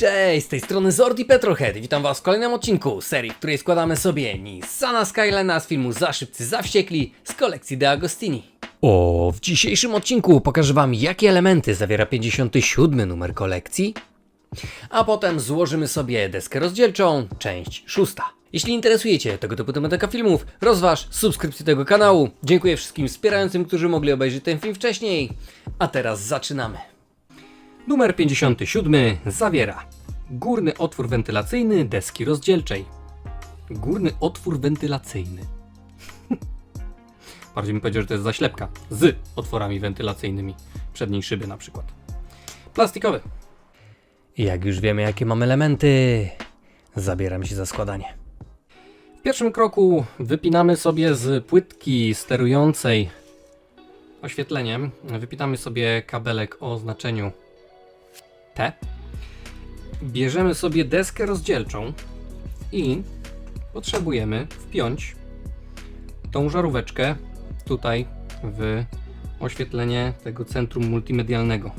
Cześć, z tej strony Zordi Petrohead i witam was w kolejnym odcinku serii, w której składamy sobie Nissana Skylina z filmu Za szybcy, za wściekli z kolekcji De Agostini. O, w dzisiejszym odcinku pokażę wam jakie elementy zawiera 57 numer kolekcji, a potem złożymy sobie deskę rozdzielczą, część szósta. Jeśli interesujecie tego typu tematyka filmów, rozważ subskrypcję tego kanału. Dziękuję wszystkim wspierającym, którzy mogli obejrzeć ten film wcześniej. A teraz zaczynamy. Numer 57 zawiera górny otwór wentylacyjny deski rozdzielczej. Górny otwór wentylacyjny. Bardziej mi powiedział, że to jest zaślepka z otworami wentylacyjnymi przedniej szyby na przykład. Plastikowy. Jak już wiemy, jakie mamy elementy, zabieram się za składanie. W pierwszym kroku wypinamy sobie z płytki sterującej oświetleniem, wypinamy sobie kabelek o znaczeniu T. Bierzemy sobie deskę rozdzielczą i potrzebujemy wpiąć tą żaróweczkę tutaj w oświetlenie tego centrum multimedialnego.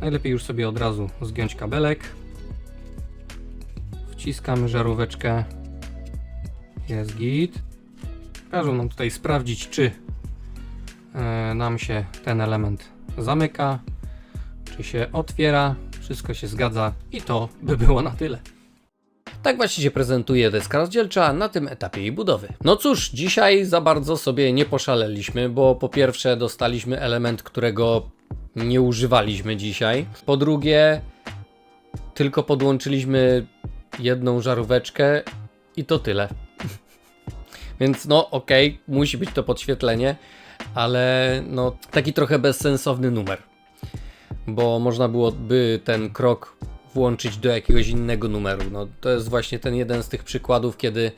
Najlepiej już sobie od razu zgiąć kabelek. Wciskamy żaróweczkę. Jest git. Każą nam tutaj sprawdzić, czy e, nam się ten element zamyka, czy się otwiera. Wszystko się zgadza i to by było na tyle. Tak właśnie się prezentuje deska rozdzielcza na tym etapie jej budowy. No cóż, dzisiaj za bardzo sobie nie poszaleliśmy, bo po pierwsze dostaliśmy element, którego nie używaliśmy dzisiaj. Po drugie, tylko podłączyliśmy jedną żaróweczkę i to tyle. Więc no okej, musi być to podświetlenie, ale no taki trochę bezsensowny numer. Bo można byłoby ten krok włączyć do jakiegoś innego numeru. No, to jest właśnie ten jeden z tych przykładów, kiedy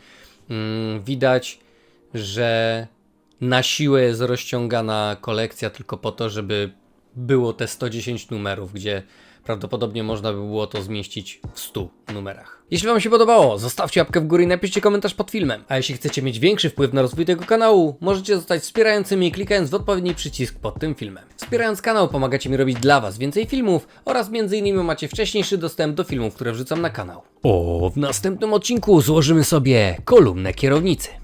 mm, widać, że na siłę jest rozciągana kolekcja tylko po to, żeby było te 110 numerów, gdzie prawdopodobnie można by było to zmieścić w 100 numerach. Jeśli Wam się podobało, zostawcie łapkę w górę i napiszcie komentarz pod filmem. A jeśli chcecie mieć większy wpływ na rozwój tego kanału, możecie zostać wspierającymi klikając w odpowiedni przycisk pod tym filmem. Wspierając kanał pomagacie mi robić dla Was więcej filmów oraz m.in. macie wcześniejszy dostęp do filmów, które wrzucam na kanał. O, w następnym odcinku złożymy sobie kolumnę kierownicy.